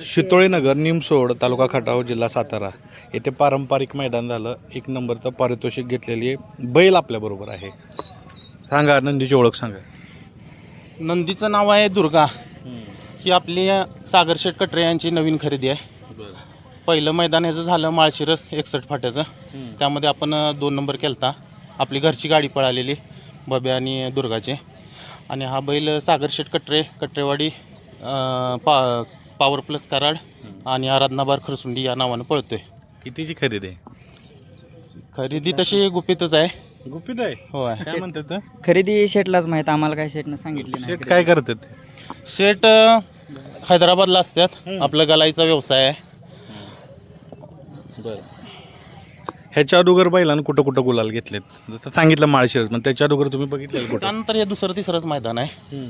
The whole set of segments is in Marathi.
शितोळीनगर निमसोड तालुका खटाव जिल्हा सातारा येथे पारंपरिक मैदान झालं. एक नंबरचं पारितोषिक घेतलेली आहे बैल आपल्याबरोबर आहे. सांगा नंदीची ओळख सांगा. नंदीचं नाव आहे दुर्गा. ही आपली सागर शेठ कटरे यांची नवीन खरेदी आहे. पहिलं मैदान ह्याचं झालं माळशिरस एकसष्ट फाट्याचं. त्यामध्ये आपण दोन नंबर केलता. आपली घरची गाडी पळालेली बब्या आणि दुर्गाचे. आणि हा बैल सागर शेठ कटरे कटरेवाडी पा पॉवर प्लस कराड आणि आराधनाबार खरसुंडी या नावानं पळतोय. कितीची खरेदी आहे? खरेदी तशी गुपितच आहे. गुपित आहे? होय. काय म्हणतात खरेदी शेटलाच माहीत आम्हाला काय शेटनं सांगितलं नाही. शेट काय करतात अ, हैदराबादला असतात. आपला गलाईचा व्यवसाय आहे. बरं. ह्याच्या अगोदर बैलानं कुठं कुठं गुलाल घेतलेत? जसं सांगितलं माळशिरस पण त्याच्या अगोदर तुम्ही बघितलं कुठं? त्यानंतर हे दुसरं तिसरंच मैदान आहे.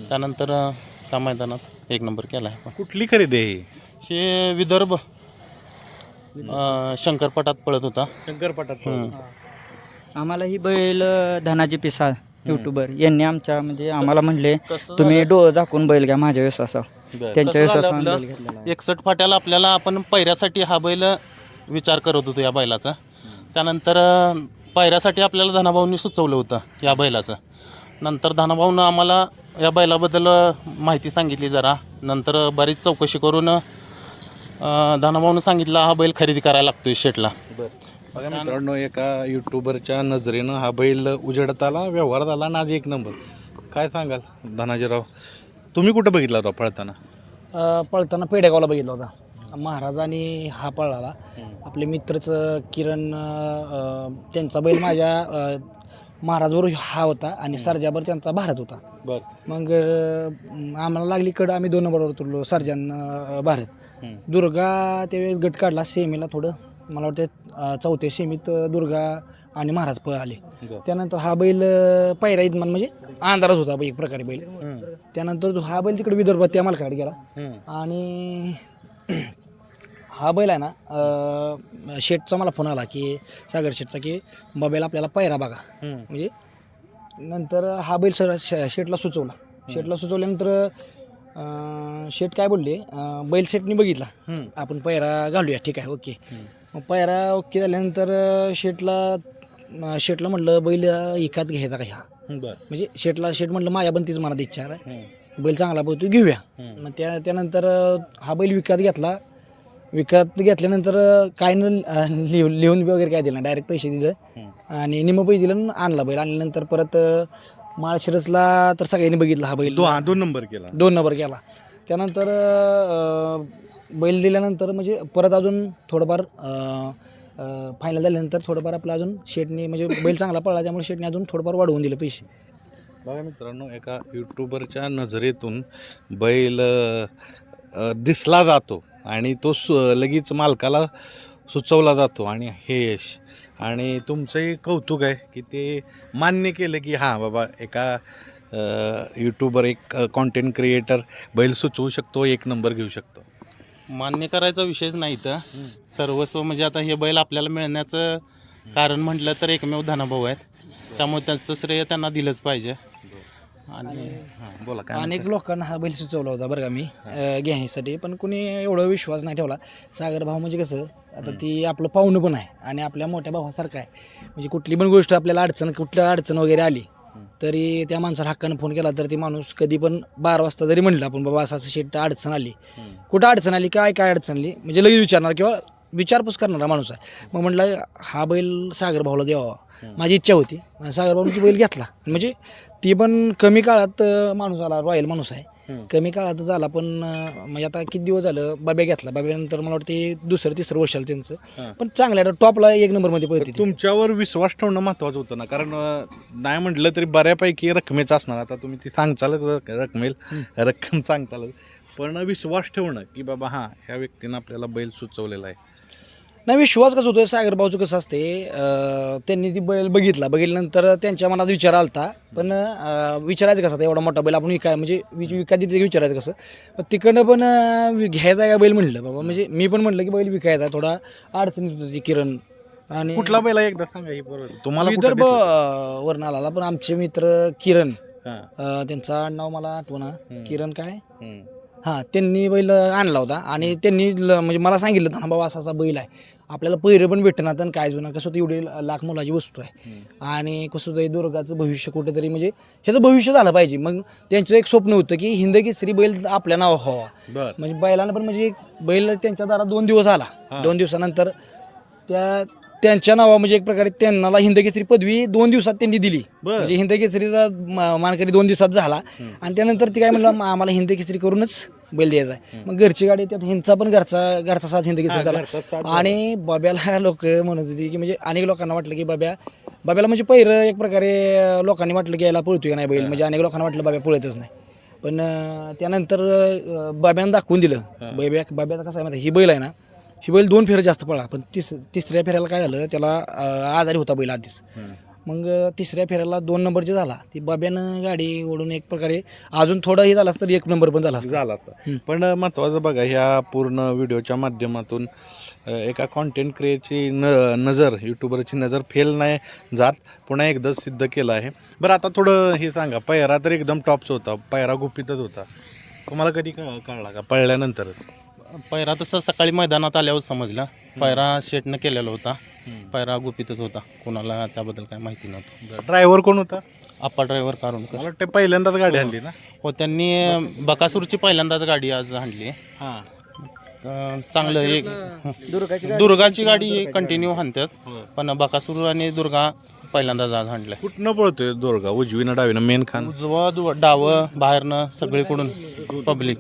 त्यानंतर अ, त्या मैदानात एक नंबर केला आहे कुठली खरेदी आहे ही? हे विदर्भ अ, शंकरपटात पळत होता. शंकरपाटात आम्हाला ही बैल धनाजी पिसाळ युट्यूबर यांनी आमच्या म्हणजे आम्हाला म्हणले कसं तुम्ही डोळं झाकून बैल घ्या माझ्या विश्वासावर. त्यांच्या कसं झालं विश्वासावर आपलं? बैल घेतलेला आहे. एकसठ फाट्याला आपल्याला आपण पैऱ्यासाठी हा बैल विचार करत होतो या बैलाचा. त्यानंतर अ, पैऱ्यासाठी आपल्याला धनाभाऊंनी सुचवलं होतं या बैलाचं. नंतर धनाभाऊनं आम्हाला या बैलाबद्दल माहिती सांगितली जरा. नंतर बरीच चौकशी करून अ, धनाभाऊनं सांगितलं हा बैल खरेदी करायला लागतोय शेटला. बघा मित्रांनो एका युट्यूबरच्या नजरेनं हा बैल उजेडत आला व्यवहारात आला आणि आज एक नंबर. काय सांगाल धनाजीराव? तुम्ही कुठं बघितला होता पळताना? पळताना पेडेगावला बघितला होता. महाराज आणि हा पळाला. आपले मित्रचं किरण त्यांचा बैल माझ्या महाराजवर हा होता आणि सरजाबर त्यांचा भारत होता. बर. मग अ, आम्हाला लागली कड आम्ही दोन नंबरवर उतरलो सर्जन अ, भारत. दुर्गा त्यावेळेस गट काढला सेमीला थोडं. मला वाटतं अ, चौथ्या सेमीत अ, दुर्गा आणि महाराज पळ आले. त्यानंतर हा बैल अ, पहिरा इदमान म्हणजे अंधारच होता एक प्रकारे बैल. त्यानंतर हा बैल तिकडे विदर्भात त्या मालकाकडे गेला. आणि हा बैल आहे ना शेटचा मला फोन आला की सागर शेटचा की बाबेला आपल्याला पायरा बघा. म्हणजे नंतर हा बैल सर शेटला सुचवला. शेटला सुचवल्यानंतर शेट काय बोलले बैल शेटनी बघितला. आपण पायरा घालूया. ठीक आहे ओके. मग पायरा ओके झाल्यानंतर शेटला शेटला म्हटलं बैल एकात घ्यायचा का ह्या? बर. म्हणजे शेटला शेट म्हटलं माझ्या पण तीच मनात इच्छा आहे. बैल चांगला बघतो घेऊया. मग त्या त्यानंतर हा बैल विकत घेतला. विकत घेतल्यानंतर काय न लिहून लिहून वगैरे काय दिलं डायरेक्ट पैसे दिलं. आणि निम पैसे दिलं आणि आणला बैल. आणल्यानंतर परत माळशिरसला तर सगळ्यांनी बघितला हा बैल. दो हा दोन नंबर केला. दोन नंबर केला. त्यानंतर अं, बैल दिल्यानंतर म्हणजे परत अजून थोडंफार फायनल झाल्यानंतर थोडंफार आपलं अजून शेटने म्हणजे बैल चांगला पडला त्यामुळे शेटने अजून थोडंफार वाढवून दिलं पैसे. बघा मित्रांनो एका यूट्यूबरच्या नजरेतून बैल अ, दिसला जातो. आणि तो सु लगेच मालकाला सुचवला जातो आणि हे यश. आणि तुमचंही कौतुक आहे की ते मान्य केलं की हां बाबा एका यूट्यूबर एक कॉन्टेंट क्रिएटर बैल सुचवू शकतो एक नंबर घेऊ शकतो. मान्य करायचा विषयच नाही तर सर्वस्व म्हणजे आता हे बैल आपल्याला मिळण्याचं कारण म्हटलं तर एकमेव धनाभाऊ आहेत. त्यामुळे त्याचं श्रेय त्यांना दिलंच पाहिजे. आणि हां बोला काय अनेक लोकांना हा बैल सुचवला होता बरं का मी अं, घेण्यासाठी पण कुणी एवढा विश्वास नाही ठेवला. सागर भाऊ म्हणजे कसं आता ती आपलं पाहुणं पण आहे आणि आपल्या मोठ्या भावासारखं आहे. म्हणजे कुठली पण गोष्ट आपल्याला अडचण कुठल्या अडचण वगैरे आली तरी त्या माणसाला हक्कानं फोन केला तर ती माणूस कधी पण बारा वाजता जरी म्हणलं आपण बाबा असं असं शेट अडचण आली. कुठं अडचण आली काय काय अडचण आली म्हणजे लगेच विचारणार किंवा विचारपूस करणारा माणूस आहे. मग म्हटलं हा बैल सागर भाऊला द्यावा. माझी इच्छा होती. आणि सागर भाऊने ती बैल घेतला. म्हणजे ती पण कमी काळात माणूस आला रॉयल माणूस आहे. कमी काळात झाला पण म्हणजे आता किती दिवस झालं बाब्या घेतला. बाब्यानंतर मला वाटतं दुसरं तिसरं वर्ष आलं त्यांचं. पण चांगलं आहे टॉपला एक नंबरमध्ये पळते ती. तुमच्यावर विश्वास ठेवणं महत्वाचं होतं ना कारण नाही म्हटलं तरी बऱ्यापैकी रकमेचं असणार. आता तुम्ही ती सांगचाल रकमेल? रक्कम सांगचाल पण विश्वास ठेवणं की बाबा हां ह्या व्यक्तीनं आपल्याला बैल सुचवलेला आहे. नाही विश्वास कसं होतो सागर भाऊचं कसं असते त्यांनी ती बैल बघितला. बघितल्यानंतर त्यांच्या मनात विचार आलता. पण विचारायचं कसं आता एवढा मोठा बैल आपण विकाय म्हणजे वि- विका तिथे विचारायचं कसं? पण तिकडनं पण घ्यायचा का बैल म्हणलं बाबा? म्हणजे मी पण म्हणलं की बैल विकायचा थोडा अडचण येत होती किरण. आणि कुठला बैल एकदा सांगा हे बरोबर तुम्हाला विदर्भ वरून आला पण आमचे मित्र किरण त्यांचा नाव मला आठवना किरण काय. हां त्यांनी बैल आणला होता. आणि त्यांनी म्हणजे मला सांगितलं हा बाबा असा असा बैल आहे. आपल्याला पैरे पण भेटणार आणि कायच होणार कसं होतं एवढी लाख मुलाची वस्तू आहे. आणि कसं होतं दुर्गाचं भविष्य कुठेतरी म्हणजे ह्याचं भविष्य झालं पाहिजे. मग त्यांचं एक स्वप्न होतं की हिंद केसरी बैल आपल्या नाव व्हावा. बर. म्हणजे बैलानं पण म्हणजे बैल त्यांच्या दारात दोन दिवस आला. दोन दिवसानंतर त्या त्यांच्या नावा म्हणजे एक प्रकारे त्यांना हिंद केसरी पदवी दोन दिवसात त्यांनी दिली. म्हणजे हिंद केसरीचा म- मानकरी दोन दिवसात झाला. आणि त्यानंतर ती काय म्हणलं "म- आम्हाला हिंद केसरी करूनच बैल द्यायचा आहे. मग घरची गाडी त्यात हिंदचा पण घरचा घरचा साथ हिंद केसरी झाला. आणि बाब्याला लोक म्हणत होती की म्हणजे अनेक लोकांना वाटलं की बाब्या बाब्याला म्हणजे पहिलं एक प्रकारे लोकांनी वाटलं की याला पळतोय का नाही बैल? म्हणजे अनेक लोकांना वाटलं बाब्या पळतच नाही. पण त्यानंतर बाब्यानं दाखवून दिलं. बाब्या बाब्याचा कसं आहे माहिती ही बैल आहे ना ही बैल दोन फेऱ्या जास्त पळला पण तिस तिसऱ्या फेऱ्याला काय झालं? त्याला आजारी होता बैल आधीच. मग तिसऱ्या फेऱ्याला दोन नंबरची झाला. ती बाब्यानं गाडी ओढून एक प्रकारे अजून थोडाही झाला असतं तर एक नंबर पण झाला असता. झाला आता हम्म. पण महत्वाचं बघा ह्या पूर्ण व्हिडिओच्या माध्यमातून अ, एका कॉन्टेंट क्रिएटची न नजर यूट्यूबरची नजर फेल नाही जात. पुन्हा एकदा सिद्ध केलं आहे. बरं आता थोडं हे सांगा पैरा तर एकदम टॉपच होता पैरा गुपितच होता. तुम्हाला कधी क- कळला का? पळल्यानंतर पैरा तसं सकाळी मैदानात आल्यावर समजलं. पैरा शेटनं केलेला होता. पैरा गुपितच होता. कोणाला त्याबद्दल काय माहिती नव्हतं. ड्रायव्हर कोण होता? आप्पा ड्रायव्हर काढून मला वाटतं पहिल्यांदाच गाडी आणली ना? हो त्यांनी बकासूरची पहिल्यांदाच गाडी आज आणली. हां. अं, चांगलं एक दुर्गाची गाडी कंटिन्यू हाणतात पण बकासूर आणि दुर्गा पहिल्यांदाच आज हाणलंय. कुठनं पळतोय दोरगा? उजवीनं डावीनं? मेन खान? उजवं दु- डावं बाहेरनं सगळीकडून पब्लिक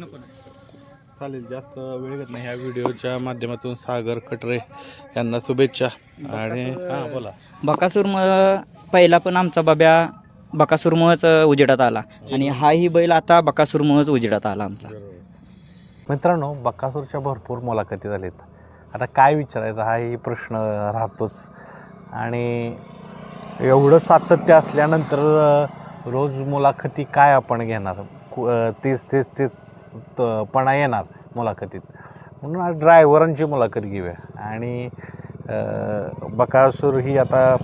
चालेल जास्त वेळ घेत नाही. ह्या व्हिडिओच्या माध्यमातून सागर कटरे यांना शुभेच्छा. आणि हां बोला. बकासूरमुळं पहिला पण आमचा बाब्या बकासूरमुळंच उजेडात आला. आणि हाही बैल आता बकासूरमुळंच उजेडात आला आमचा. मित्रांनो बकासूरच्या भरपूर मुलाखती झालीत. आता काय विचारायचं हाही प्रश्न राहतोच. आणि एवढं सातत्य असल्यानंतर रोज मुलाखती काय आपण घेणार? कु- अ, तीस तीस तीस त- पणा येणार मुलाखतीत. म्हणून आज ड्रायव्हरांची मुलाखत घेऊया. आणि बकासूर ही आता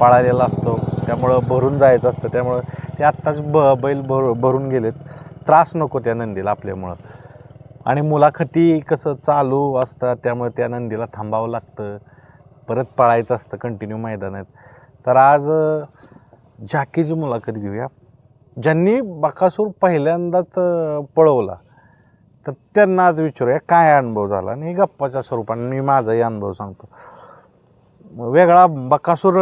पळालेला असतो. त्यामुळं भरून जायचं असतं. त्यामुळं ते आत्ताच ब बैल भर भरून गेलेत. त्रास नको त्या नंदीला आपल्यामुळं. आणि मुलाखती कसं चालू असतात त्यामुळे त्या नंदीला थांबावं लागतं. परत पळायचं असतं कंटिन्यू मैदानात. तर आज झाकीची मुलाखत घेऊया. ज्यांनी बकासूर पहिल्यांदाच पळवला तर त्यांना आज विचारूया काय अनुभव झाला? आणि गप्पाच्या स्वरूपाने मी माझाही अनुभव सांगतो. वेगळा बकासूर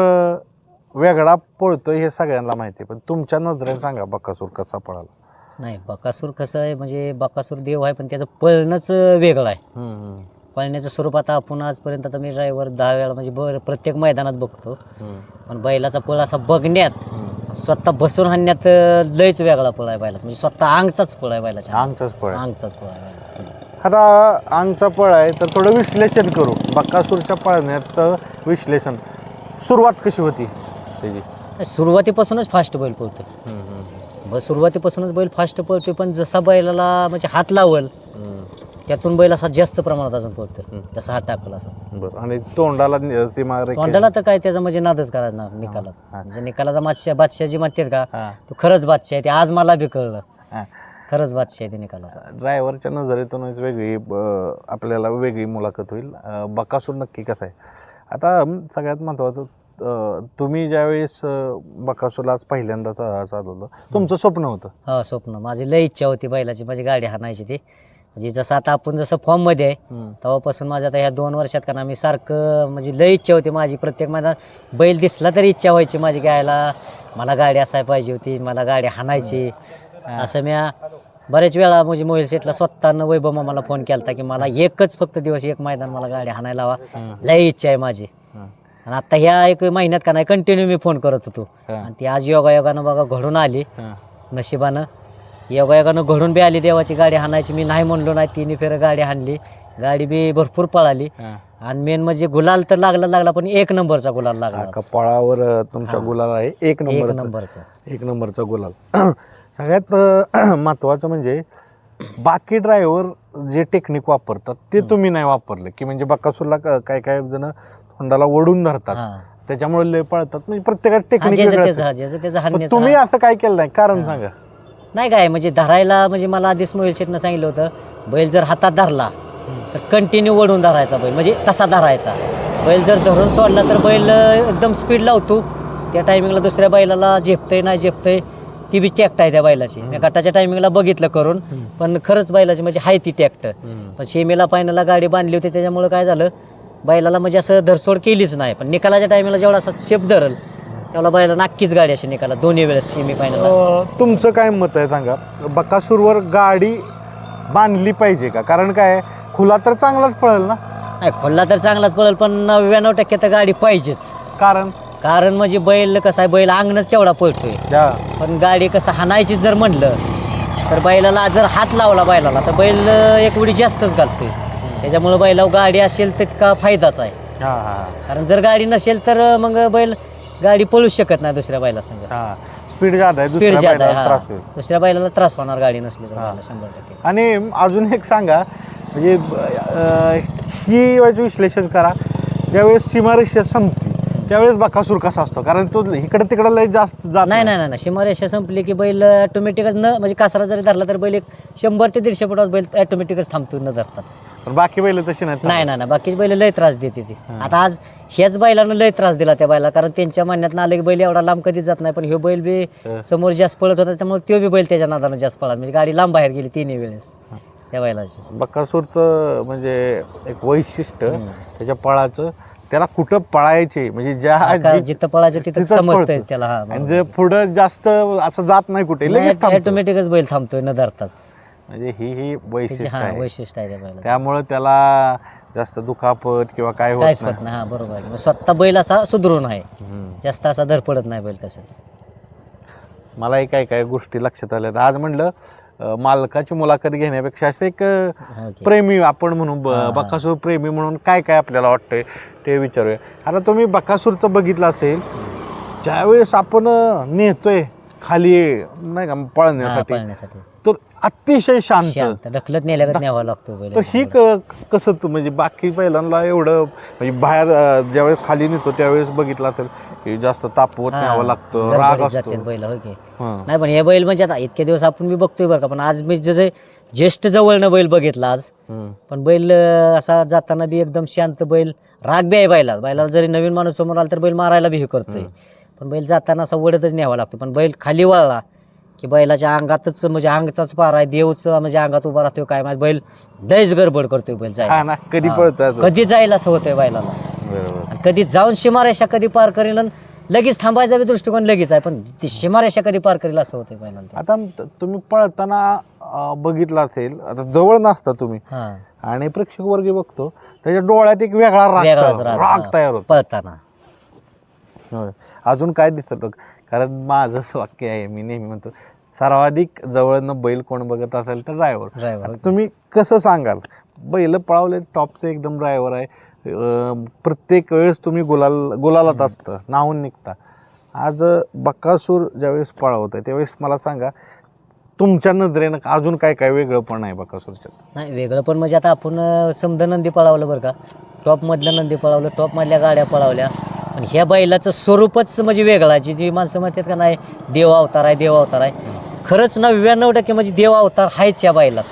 वेगळा पळतोय हे सगळ्यांना माहिती आहे पण तुमच्या नजरेने सांगा बकासूर कसा पळाला? नाही बकासूर कसं आहे म्हणजे बकासूर देव आहे पण त्याचं पळणंच वेगळं आहे. पळण्याचं स्वरूप आता आपण आजपर्यंत आता मी ड्रायव्हर दहा वेळा म्हणजे बर प्रत्येक मैदानात बघतो. पण बैलाचा पळ असा बघण्यात. स्वतः बसून हाणण्यात लयच वेगळा पळ आहे बैलात. म्हणजे स्वतः अंगचाच पळ आहे बैलाच्या. अंगचाच पळ आहे. अंगचाच पळ आहे. आता अंगचा पळ आहे तर थोडं विश्लेषण करू. बक्कासूरच्या पळण्यात विश्लेषण. सुरुवात कशी होती त्याची? सुरुवातीपासूनच फास्ट बैल पळतो बस सुरुवातीपासूनच बैल फास्ट पळतो पण जसा बैलाला म्हणजे हात लावल त्यातून बैल असा जास्त प्रमाणात अजून हम्म. तसा हात टाकला असा बरं. आणि तोंडाला नि- तोंडाला तर काय त्याचा म्हणजे नादच करायचा ना निकालात. हा. म्हणजे निकालाचा बादशाह बादशाह जी म्हणतात का हा. तो खरंच बादशाह आहे ते आज मला बी कळलं. हा. खरंच बादशाह आहे ते निकालाचा. ड्रायव्हरच्या नजरेतूनच वेगळी ब- आपल्याला वेगळी मुलाखत होईल. अं, बकासूर नक्की कसा आहे? आता अं, सगळ्यात महत्त्वाचं अं, तुम्ही ज्यावेळेस अं, बकासूरला आज पहिल्यांदा चालवलं तुमचं स्वप्न होतं. हा स्वप्न. माझी लय इच्छा होती बैलाची. माझी गाडी हाणायची ती. म्हणजे जसं आता आपण जसं फॉर्ममध्ये आहे तेव्हापासून माझ्या आता ह्या दोन वर्षात कारण आम्ही सारखं म्हणजे लय इच्छा होती माझी. प्रत्येक माझा बैल दिसला तरी इच्छा व्हायची माझी गायला मला गाडी असायला पाहिजे होती मला गाडी हाणायची. असं म्या बरेच वेळा म्हणजे मोबाईल सेटला स्वतःनं वैभव मामाला फोन केला होता की मला एकच फक्त दिवस एक मैदान मला गाडी हाणायला हवा लय इच्छा आहे माझी. आणि आता ह्या एक महिन्यात का नाही कंटिन्यू मी फोन करत होतो. आणि ती आज योगायोगानं बघा घडून आली. नशिबानं. योगायोगानं घडून बी आली देवाची गाडी हाणायची. मी नाही म्हणलो नाही तिन्ही फेरं गाडी हाणली. गाडी बी भरपूर पळाली. आणि मेन म्हणजे गुलाल तर लागला लागला पण एक नंबरचा गुलाल लागला. कपाळावर अं, हा. गुलाल आहे एक एक नंबरचा. नंबरचा. एक नंबरचा गुलाल. सगळ्यात अं, महत्त्वाचं म्हणजे बाकी ड्रायव्हर जे टेक्निक वापरतात ते. तुम्ही नाही वापरले. की म्हणजे बकासूरला क- काय काय जण तोंडाला ओढून धरतात. हा. त्याच्यामुळे लय पळतात. म्हणजे प्रत्येकात हा, ज्याचं टेक्निक त्याचं हा, ज्याचं त्याचं तुम्ही असं काय केलं नाही? कारण हा. सांगा. नाही काय म्हणजे धरायला म्हणजे मला आधीच मोबाईल शेटनं सांगितलं होतं बैल जर हातात धरला तर कंटिन्यू वडून धरायचा बैल म्हणजे तसा धरायचा. बैल जर धरून सोडला तर बैल एकदम स्पीड लावतो त्या टायमिंगला दुसऱ्या बैलाला झेपतंय नाही झेपतंय ती बी टॅक्ट आहे त्या बैलाची. मी गटाच्या टायमिंगला बघितलं करून पण खरंच बैलाची म्हणजे आहे ती टॅक्ट पण शेमीला फायनलला गाडी बांधली होती त्याच्यामुळं काय झालं बैलाला म्हणजे असं धरसोड केलीच नाही. पण निकालाच्या टायमिंगला जेवढा असा शेप धरल तेवढा बैला नक्कीच गाडी अशी निकाला. दोन्ही वेळेस सेमी फायनलला अं, तुमचं काय मत आहे सांगा? बकासूरवर गाडी बांधली पाहिजे का? कारण काय खुला तर चांगलाच पळेल ना? नाही खोलला तर चांगलाच पडेल पण नव्याण्णव टक्के तर गाडी पाहिजेच. कारण? कारण म्हणजे बैल कसं आहे बैल अंगणच तेवढा पळतोय. त्या पण गाडी कसं हाणायची जर म्हणलं तर बैलाला जर हात लावला बैलाला तर बैल एक उडी जास्तच घालतोय. त्याच्यामुळं बैलावर गाडी असेल तितका फायदाच आहे. हा हा. कारण जर गाडी नसेल तर मग बैल गाडी पळू शकत नाही दुसऱ्या बैला संग हा स्पीड जात आहे स्पीड दुसऱ्या बैलाला. त्रास होईल. दुसऱ्या बैलाला त्रास होणार गाडी नसली तर शंभर टक्के. आणि अजून एक सांगा म्हणजे अं, ही व्हायचं विश्लेषण करा. ज्यावेळेस सीमारेषा संपती त्यावेळेस बकासूर कसा असतो कारण तो इकडे तिकडे लय जास्त जात नाही नाही. नाही नाही सीमारेषा संपली की बैल ऑटोमॅटिकच न म्हणजे कासरा जरी धरला तर बैल एक शंभर ते दीडशे फुटात बैल ऑटोमॅटिकच थांबतो न धरताच. पण बाकी बैल तशी नाही नाही नाही. बाकीचे बैल लय त्रास देते ती. आता आज ह्याच बैलानं लय त्रास दिला त्या बैला कारण त्यांच्या म्हणण्यात आलं की बैल एवढा लांब कधीच जात नाही पण ह्यो बैल बी हं. समोर जास्त पळत होता त्यामुळे तो बी बैल त्याच्या नादानं जास्त पळाला. म्हणजे गाडी लांब बाहेर गेली तिन्ही वेळेस त्या बैलाची. बकासूरचं म्हणजे एक वैशिष्ट्य त्याच्या पळाचं. त्याला कुठं पळायचे? म्हणजे ज्या जी- जिथं पळायचं तिथं तिथंच समजतंय पळतो. त्याला आणि जर पुढं जास्त असं जात नाही कुठे लगेच थांबतो. ऑटोमॅटिकच बैल थांबतोय न धरताच. म्हणजे ही ही त्याची वैशिष्ट्य हा आहे. वैशिष्ट्य आहे त्या त्यामुळं त्याला जास्त दुखापत किंवा काय काहीच होत नाही. हा बरोबर आहे. मग स्वतः बैल असा सुधरून आहे. हम्म. जास्त असा धर पडत नाही बैल कशाच मलाही काय काय गोष्टी लक्षात आल्या आज म्हणलं मालकाची मुलाखत घेण्यापेक्षा असं एक ओके. प्रेमी आपण हा. बकासूर प्रेमी म्हणून काय काय आपल्याला वाटतंय ते विचारूया आता तुम्ही बकासूरचं बघितलं असेल ज्यावेळेस आपण नेतोय खाली नाही का हा पळण्यासाठी तर अतिशय शांत. शांत. ढकलत नेल्यागत न्यावा लागतो बैल तर ही क- कसं तू म्हणजे बाकी पहिल्यांदा एवढं म्हणजे बाहेर अं, ज्यावेळेस खाली नेतो त्यावेळेस बघितलं की जास्त तापवत हा, न्यावं लागतं गडबडीत राग जातात असतो. बैल हो की? हं. नाही पण हे बैल म्हणजे आता इतके दिवस आपण मी बघतोय बरं का पण आज मी जे ज्येष्ठ जवळनं बैल बघितला आज. पण बैल अं, असा जाताना बी एकदम शांत बैल राग बी आहे बैला बैलाला जरी नवीन माणूस समोर आला तर बैल मारायला बी हे करतोय. पण बैल जाताना असा वडतच न्यावा लागतो. पण बैल खाली वळला की बैलाच्या अंगातच म्हणजे अंगचाच पार आहे देवच म्हणजे अंगात उभा राहतोय काय माहिती बैल दहीच गडबड करतोय बैल हा जायला ना कधी हा. पळतात कधी जाईल असं होतंय बैलाला. बरोबर. आणि कधी जाऊन सीमारेषा कधी पार करेल आणि लगेच थांबायचा बी दृष्टिकोन लगेच आहे पण ती सीमारेषा कधी पार करेल असं होतंय बैलाला. आता त- तुम्ही पळताना अं, बघितलं असेल आता जवळ नसता तुम्ही. हा. आणि प्रेक्षक वर्ग बघतो त्याच्या डोळ्यात एक वेगळा राग वेगळाच तयार- राग राग हा. तयार होतो. पळताना. होय. अजून काय दिसत बघ? कारण माझं असं वाक्य आहे मी नेहमी म्हणतो सर्वाधिक जवळनं बैल कोण बघत असेल तर ड्रायव्हर ड्रायव्हर तुम्ही कसं सांगाल? बैल पळावले टॉपचं एकदम ड्रायव्हर आहे. प्रत्येक वेळेस तुम्ही गुलाल गुलालात असतं नाहून निघता. आज बक्कासूर ज्यावेळेस पळवत आहे त्यावेळेस मला सांगा तुमच्या नजरेनं अजून काय काय वेगळं पण आहे बक्कासूरच्या नाही वेगळं पण म्हणजे आता आपण समजा नंदी पळावलं बरं का. टॉपमधलं नंदी पळावलं टॉपमधल्या गाड्या पळावल्या. पण ह्या बैलाचं स्वरूपच म्हणजे वेगळं. जी जी माणसं म्हणतात का नाही देव अवतार आहे देव अवतार आहे. खरंच नव्याण्णव टक्के म्हणजे देव अवतार आहेच या बैलात.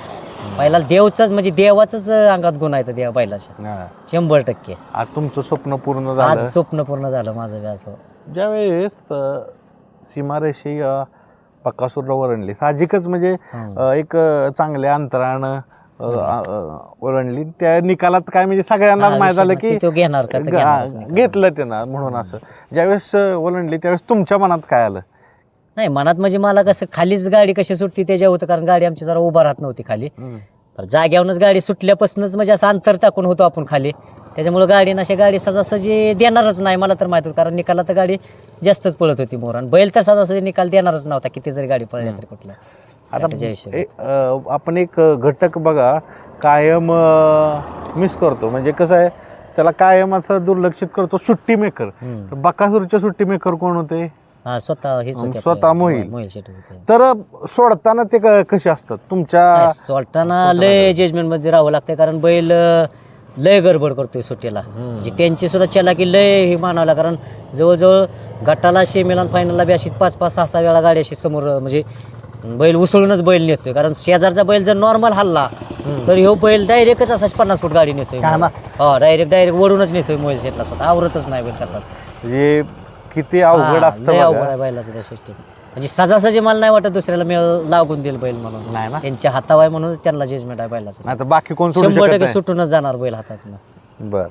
बैलाला देवचाच म्हणजे देवाचंच अंगात गुण आहे त्या देवा बैलाच्या हा. शंभर टक्के. आज तुमचं स्वप्न पूर्ण आज झालं स्वप्न पूर्ण झालं माझं बी असं. ज्यावेळेस अ, सीमारेषी अ, बकासूरला वरणली साहजिकच म्हणजे. अ, एक अ, चांगल्या अंतरानं वरणली त्या निकालात काय म्हणजे सगळ्यांना माहीत झालं की. तो घेणार का? तर ग- घेणारच नाही. घेतलं त्यानं म्हणून असं. ज्यावेळेस वळणली त्यावेळेस तुमच्या मनात काय आलं? नाही मनात म्हणजे मला कसं खालीच गाडी कशी सुटती त्याच्या होतं कारण गाडी आमची जरा उभा राहत नव्हती खाली. तर जाग्यावरूनच गाडी सुटल्यापासूनच म्हणजे असं अंतर टाकून होतो आपण खाली. त्याच्यामुळे गाडी अशी गाडी सहजासहजी देणारच नाही मला तर माहीत होतं कारण निकाला तर गाडी जास्तच पळत होती मोर. आणि बैल तर सहजासहजी निकाल देणारच नव्हता किती जरी गाडी पळल्या तरी कुठला आता. ए- अ, आपण एक घटक बघा कायम मिस करतो म्हणजे कसं आहे त्याला कायम असं दुर्लक्षित करतो सुट्टी मेकर. तर बकासूरचे सुट्टी मेकर कोण होते हा स्वतः हेच होते स्वतः आपले. मोहील. मोहील शेट होते तर सोडताना ते क- कसे असतात तुमच्या नाही, सोडताना लय जजमेंटमध्ये राहावं लागतंय कारण बैल अं, लय गडबड करतोय सुट्टीला म्हणजे त्यांची सुद्धा चलाकी लय हे मानावं कारण जवळजवळ गटाला शेमीला फायनलला बी अशी पाच पाच सहा सहा वेळा गाडी अशी समोर अं, म्हणजे बैल उसळूनच बैल नेतोय. कारण शेजारचा बैल जर नॉर्मल हल्ला तर ह्यो बैल डायरेक्टच असाच पन्नास फूट गाडी नेतोय? हो डायरेक्ट डायरेक्ट ओढूनच नेतोय मोबाईल शेतला स्वतः. आवरतच नाही बैल कसाच. म्हणजे किती अवघड हा, असतं लय अवघड बघा. आहे बैलाचं त्या सिस्टीम म्हणजे सजासजी मला नाही वाटत दुसऱ्याला मी लागून देईल बैल म्हणून. नाही ना? त्यांच्या हातावर आहे म्हणून त्यांना जजमेंट आहे बैलाचं. नाही तर बाकी कोण सोडू शंभर शकत टक्के नाही? सुटूनच जाणार बैल हातातनं. बर.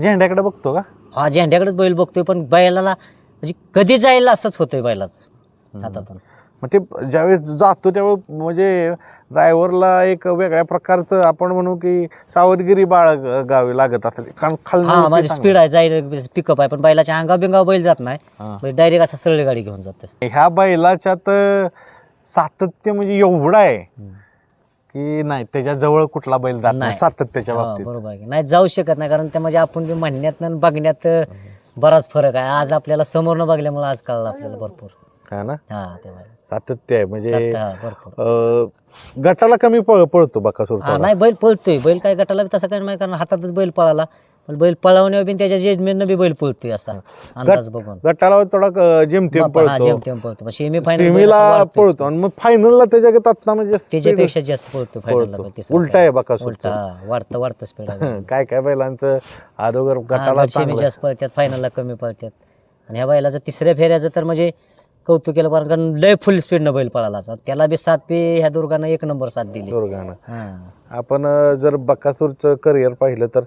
झेंड्याकडे बघतो का? हा झेंड्याकडेच बैल बघतोय पण बैलाला म्हणजे कधी जाईल असंच होतंय बैलाचं. हातातून. मग ते ज्यावेळेस जातो त्यावेळेस म्हणजे ड्रायव्हरला एक वेगळ्या प्रकारचं आपण म्हणू की सावधगिरी बाळगावी लागत असेल. कारण खाली हा माझी स्पीड आहे जाईल पिकअप आहे पण बैलाच्या अंगा बिंगा बैल जात नाही. डायरेक्ट असा सरळ गाडी घेऊन जातं. ह्या बैलाच्यात सातत्य म्हणजे एवढं आहे की नाही त्याच्याजवळ कुठला बैल जात नाही नाही. सातत्याच्या हा, बाबतीत. बरोबर आहे. नाही जाऊ शकत नाही कारण ते म्हणजे आपण बी म्हणण्यात आणि बघण्यात बराच फरक आहे. आज आपल्याला समोरनं बघल्यामुळे आज कळलं आपल्याला भरपूर. हा ना? हा. सातत्य आहे. म्हणजे सत्य, हा, भरपूर. अं, गटाला कमी पळ पळतो बकासूर हा थोडा. नाही बैल पळतोय. बैल काय गटाला बी तसं काय नाही कारण हातातच बैल पळाला. पण बैल पळवण्यावर बी त्याच्या जजमेंटनं बी बैल पळतोय असा अंदाज बघून. गटाला थोडा जेमतेम हा पळतो. जेम तेम पळतो सेमी सेमीला पळतो आणि मग फायनलला त्याच्या आता म्हणजे speed त्याच्यापेक्षा जास्त पळतो. फायनलला पळतो. उलटा आहे बकासूर उलटा वाढतं वाढतं स्पीड काय काय बैलांचं अगोदर गटाला सेमी चांगलं. जास्त पळतात फायनलला कमी पळतात. आणि ह्या बैलाचं तिसऱ्या फेऱ्याचं तर म्हणजे कौतुक केलं कारण कारण लय फुल स्पीडनं बैल पळाला असा. त्याला बी सात बी ह्या दुर्गानं एक नंबर साथ दिली. दुर्गानं. हा. आपण अं, जर बकासूरचं करिअर पाहिलं तर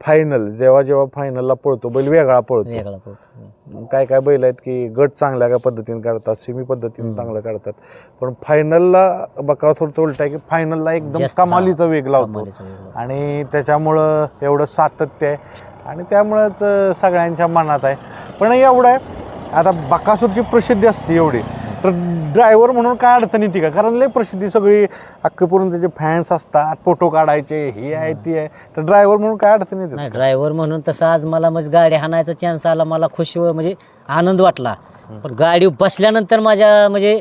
फायनल जेव्हा जेव्हा फायनलला पळतो बैल वेगळा पळतो. वेगळा पळतो. काय काय बैल आहेत की गट चांगल्या काय पद्धतीने काढतात सेमी पद्धतीने चांगलं काढतात. पण फायनलला बकासूरचं उलट आहे की फायनलला एकदम जास्त- कमालीचा वेग लावतो. कमालीचा. आणि त्याच्यामुळं एवढं सातत्य आहे. आणि त्यामुळंच अं, सगळ्यांच्या मनात आहे. पण एवढं आहे आता बकासूरची प्रसिद्धी असते एवढी. तर ड्रायव्हर म्हणून काय अडचण येते का? कारण लय प्रसिद्धी सगळी अख्खे पूर्ण त्याचे फॅन्स असतात फोटो काढायचे हे आहे ती आहे. तर ड्रायव्हर म्हणून काय अडचण येते? नाही ड्रायव्हर म्हणून तसं आज मला म्हणजे गाडी हाणायचा चान्स आला मला खुशी व- म्हणजे आनंद वाटला. पण गाडी बसल्यानंतर माझ्या म्हणजे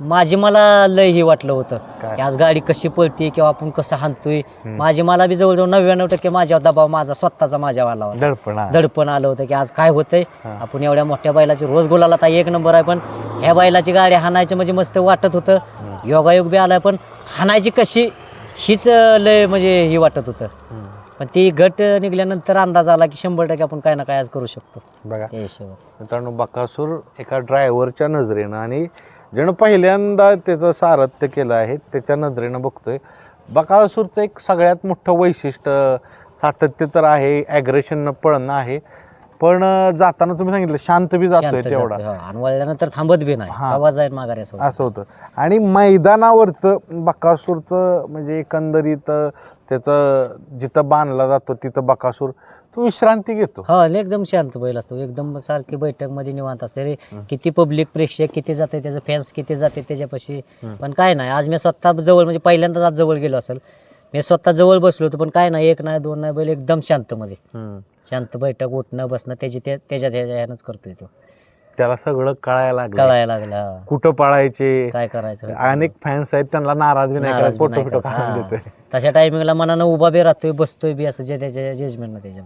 माझी मला लय हे वाटलं होतं काय? की आज गाडी कशी पळते किंवा आपण कसं हाणतोय. माझी मला बी जवळजवळ नव्याण्णव टक्के माझ्यावर दबाव माझा स्वतःचा माझ्या आला होता. दडपण हा. दडपण आलं होतं की आज काय होतंय? हा. आपण एवढ्या मोठ्या बैलाची रोज गोलाला आता एक नंबर आहे पण ह्या बैलाची गाडी हाणायची म्हणजे मस्त वाटत होतं. योगायोग बी आलाय पण हाणायची कशी हीच अं, लय म्हणजे ही वाटत होतं. हम्म. पण ती गट निघाल्यानंतर अंदाज आला की शंभर टक्के आपण काय ना काय आज करू शकतो. बघा. त्या हिशोबात मित्रांनो बकासूर एका ड्रायव्हरच्या नजरेनं आणि ज्यानं पहिल्यांदा त्याचं सारथ्य केलं आहे त्याच्या नजरेनं बघतोय बकासूरचं एक सगळ्यात मोठं वैशिष्ट्य सातत्य तर आहे ॲग्रेशननं पळणं आहे पण जाताना तुम्ही सांगितलं शांत बी जातोय शांत तेवढा हो. आणि वळल्यानंतर थांबत बी नाही हा. आवाज आहे माघारी असं होतं. असं होतं आणि मैदानावरचं बकासूरचं म्हणजे एकंदरीत त्याचं जिथं बांधला जातो तिथं बकासूर तो विश्रांती घेतो. हो लय एकदम शांत बैल असतो. एकदम सारखी बैठकमध्ये निवांत असते. रे किती पब्लिक प्रेक्षक किती जाते त्याचं फॅन्स किती जाते त्याच्यापाशी. पण काय नाही आज मी स्वतः जवळ म्हणजे पहिल्यांदाच आज जवळ गेलो असेल. मी स्वतः जवळ बसलो होतो पण काय नाही एक नाही दोन नाही बैल एकदम शांत मध्ये हम्म. शांत बैठक उठणं बसणं त्याची त्याच्या त्याच्या ह्यानंच करतोय तो. त्याला सगळं कळायला लागलं कळायला लागला हा. कुठं पळायचे काय करायचं अनेक फॅन्स आहेत त्यांना नाराज बी नाही नाराज बी फोटो नाही फोटो करत. काढून हा. देतोय तशा टायमिंगला मनानं उभा बी राहतोय बसतोय बी असं जे त्याच्या जजमेंट त्याच्या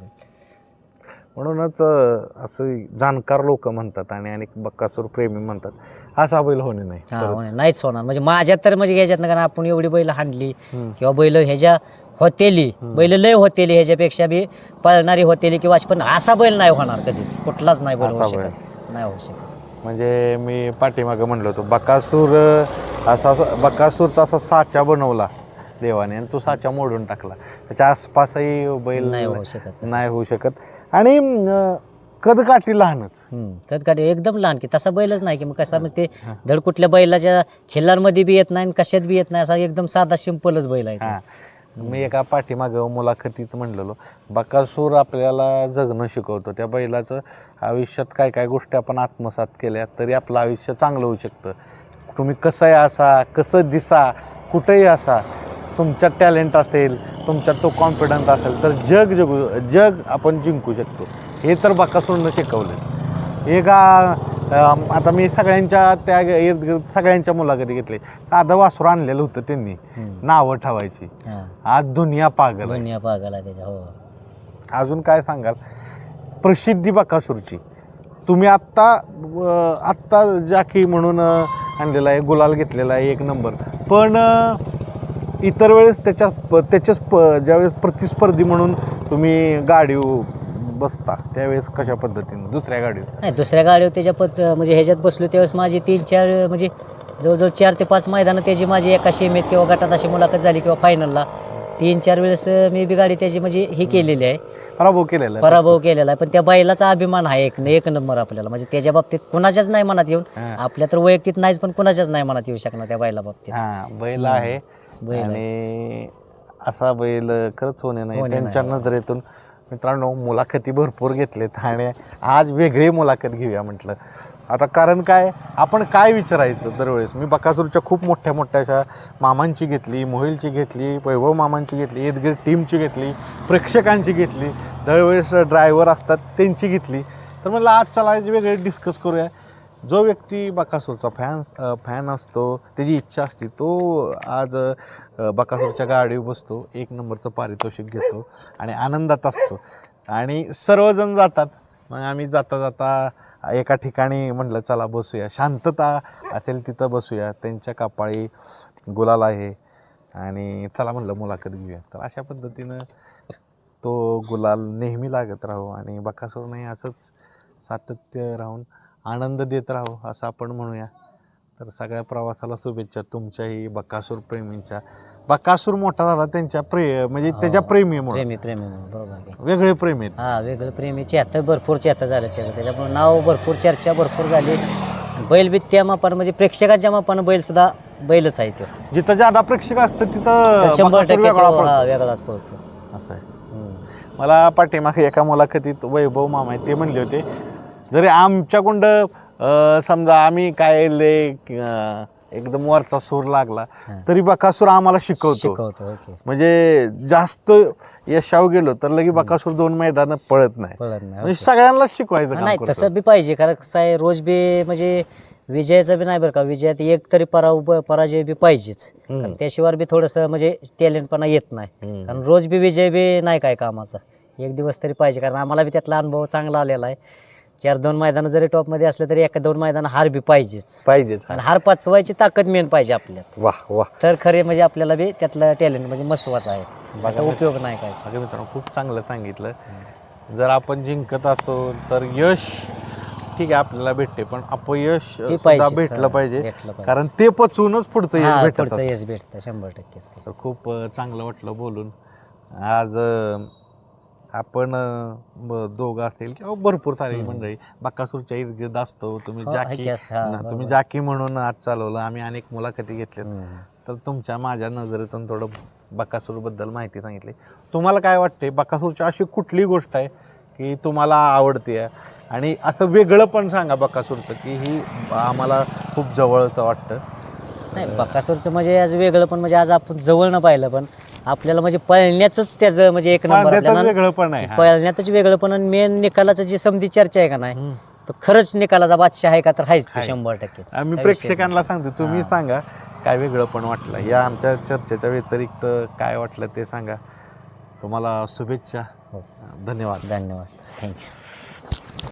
म्हणूनच अं, असं जाणकार लोक म्हणतात आणि अनेक बक्कासूर प्रेमी म्हणतात असा बैल होणे नाही हा परत. होणे नाहीच होणार म्हणजे माझ्यात तर म्हणजे ह्याच्यात कारण आपण एवढी बैल हाणली हम्म. किंवा बैल ह्याच्या होतेली बैल लय होतेली ह्याच्यापेक्षा बी पळणारी होतेली किंवा अशी- पण असा बैल नाही होणार कधीच कुठलाच नाही बैल होऊ बैल. शकत नाही होऊ शकत. म्हणजे मी पाठीमागं म्हणलो होतो बकासूर असा बकासूरचा असा साचा बनवला देवाने आणि तो साचा मोडून टाकला. त्याच्या आसपासही बैल नाही होऊ शकत नाही होऊ शकत. आणि अं, कदकाठी लहानच. हम्म. कधकाठी एकदम लहान की तसा बैलच नाही की मग कसा म्हणजे ते धड कुठल्या बैलाच्या खिल्लारमध्ये बी येत नाही आणि कशात बी येत नाही असा एकदम साधा सिंपलच बैल आहे तो. हा. मी एका पाठीमागं मुलाखतीत म्हणलेलो बकासूर आपल्याला जगणं शिकवतो. त्या बैलाचं आयुष्यात काय काय गोष्टी आपण आत्मसात केल्या तरी आपलं आयुष्य चांगलं होऊ शकतं. तुम्ही कसंही असा कसं दिसा कुठंही असा तुमच्यात टॅलेंट असेल तुमच्यात तो कॉन्फिडन्स असेल तर जग जगू जग आपण जिंकू शकतो. हे तर बकासूरनं शिकवलं एका आता मी सगळ्यांच्या त्या सगळ्यांच्या मुलाखती घेतली. साधं वासरू आणलेलं होतं त्यांनी. नावं ठेवायची. आज दुनिया पागल आहे. दुनिया पागल आहे त्याच्या हो. अजून काय सांगाल? प्रसिद्धी बकासूरची तुम्ही आत्ता अं, आत्ता जाकी म्हणून अं, आणलेला आहे गुलाल घेतलेला आहे एक नंबर. पण अं, इतर वेळेस त्याच्या प- त्याच्याच प ज्यावेळेस प्रतिस्पर्धी म्हणून तुम्ही गाडीवर बसता त्यावेळेस कशा पद्धतीनं? दुसऱ्या गाडीवर? नाही दुसऱ्या गाडीवर त्याच्या पत म्हणजे ह्याच्यात बसलो त्यावेळेस माझी तीन चार म्हणजे जवळजवळ चार ते पाच मैदानं त्याची माझी एका शेमेत किंवा गटात अशी मुलाखत झाली किंवा फायनलला तीन चार वेळेस मी बी गाडी त्याची म्हणजे ही केलेली आहे. पराभव केलेला आहे. पराभव केलेला आहे. पण त्या बैलाचा अभिमान आहे एक एक नंबर आपल्याला. म्हणजे त्याच्या बाबतीत कुणाच्याच नाही मनात येऊन हां. आपल्या तर वैयक्तिक नाहीच पण कुणाच्याच नाही मनात येऊ शकणार त्या बैला बाबतीत. हा बैल आहे. बैल आहे. आणि असा बैल खरंच होणे नाही. होणे त्यांच्या नाही. नजरेतून मित्रांनो मुलाखती भरपूर घेतलेत आणि आज वेगळी मुलाखत घेऊया म्हटलं. आता कारण काय? आपण काय विचारायचं दरवेळेस? मी बकासूरच्या खूप मोठ्या मोठ्या अशा मामांची घेतली मोहिलची घेतली वैभव मामांची घेतली येदगीर टीमची घेतली प्रेक्षकांची घेतली दरवेळेस ड्रायव्हर असतात त्यांची घेतली. तर म्हटलं आज चला वेगळे डिस्कस करूया. जो व्यक्ती बकासूरचा फॅन फॅन असतो त्याची इच्छा असते तो आज बकासूरच्या गाडीवर बसतो एक नंबरचं पारितोषिक घेतो आणि आनंदात असतो. आणि सर्वजण जातात. मग आम्ही जाता जाता एका ठिकाणी म्हटलं चला बसूया. शांतता असेल तिथं बसूया. त्यांच्या कपाळी गुलाल आहे. आणि चला म्हणलं मुलाखत घेऊया. तर अशा पद्धतीनं तो गुलाल नेहमी लागत राहो आणि बकासूर नाही असंच सातत्य राहून आनंद देत राहू असं आपण म्हणूया. तर सगळ्या प्रवासाला शुभेच्छा तुमच्याही बकासूर प्रेमींच्या. बकासूर मोठा झाला त्यांच्या प्रे म्हणजे त्याच्या हो. प्रेमीमुळे. प्रेमी प्रेमी म्हणून बरोबर आहे. वेगळे प्रेमी. आहेत हा वेगळं प्रेमी. चेहता भरपूर चेहता झालं त्याचं. त्याच्यामुळे नाव भरपूर चर्चा भरपूर झाली. आणि बैल बी त्या मापानं म्हणजे प्रेक्षकांच्या मापानं बैल सुद्धा बैलच आहे तो. जिथं ज्यादा प्रेक्षक असतं तर तिथं शंभर बकासूर टक्के वेगळा तो हा पडतो. वेगळाच पडतो असं आहे. हम्म. मला पाठीमागे एका मुलाखतीत वैभव मामा आहे ते म्हणले होते जरी आमच्याकुंड समजा आम्ही काय अं, एकदम वरचा सूर लागला. तरी बकासूर आम्हाला शिकवतो. म्हणजे जास्त यशाव गेलो तर लगे बकासूर दोन मैदान पळत नाही. म्हणजे. सगळ्यांनाच शिकवायचं नाही. तसं बी पाहिजे कारण कसं आहे रोज बी म्हणजे विजयाचं बी नाही बरं का विजयात एक तरी पराभव पराजय बी पाहिजेच. त्याशिवाय बी थोडंसं म्हणजे टॅलेंटपणा येत नाही. कारण रोज बी विजय बी नाही काय कामाचा. एक दिवस तरी पाहिजे कारण आम्हाला बी त्यातला अनुभव चांगला आलेला आहे. चार दोन मैदानं जरी टॉपमध्ये असलं तरी एका दोन मैदान हार बी पाहिजेच. पाहिजेच आणि हार पाचवायची ताकद मेन पाहिजे आपल्यात. वा वा तर खरे म्हणजे आपल्याला बी त्यातलं टॅलेंट म्हणजे महत्वाचं आहे. आता उपयोग नाही काय सगळे मित्रांनो खूप चांगलं सांगितलं. जर आपण जिंकत असतो तर यश ठीक आहे आपल्याला भेटते पण अपयश ते सुद्धा पाहिजे भेटलं पाहिजे. भेटलं पाहिजे कारण ते पचवूनच पुढचं यश हा, भेटत पुढचं असतं. यश भेटतं शंभर टक्के तर खूप अ, चांगलं वाटलं बोलून. आज अ, आपण अ, दोघं असेल किंवा भरपूर सारी हम्म. मंडळी. बक्कासूरच्या इर्गिर्द असतो. तुम्ही हो, जाकी ऐकी असतं, हा, ना, बरोबर. तुम्ही जाकी म्हणून आज चालवलं. आम्ही अनेक मुलाखती घेतल्यात. हम्म. तर तुमच्या माझ्या नजरेतून थोडं बकासूरबद्दल माहिती सांगितली. तुम्हाला काय वाटते बकासूरची अशी कुठली गोष्ट आहे की तुम्हाला आवडते आणि असं वेगळं पण सांगा बकासूरचं की ही आम्हाला खूप जवळचं वाटतं. नाही बकासूरचं म्हणजे आज वेगळं पण म्हणजे आज आपण जवळ न पाहिलं पण आपल्याला म्हणजे पळण्याचंच त्याचं म्हणजे एक नंबर आपल्याला वेगळं पण आहे. पळण्यातच वेगळं पण आणि मेन निकालाचं जी समधी चर्चा आहे का नाही. तर खरंच निकालाचा बादशाह आहे का तर आहेच. शंभर टक्के आम्ही प्रेक्षकांना सांगतो तुम्ही. सांगा काय वेगळं पण वाटलं या आमच्या चर्चेच्या व्यतिरिक्त काय वाटलं ते सांगा तुम्हाला शुभेच्छा हो. धन्यवाद धन्यवाद थँक्यू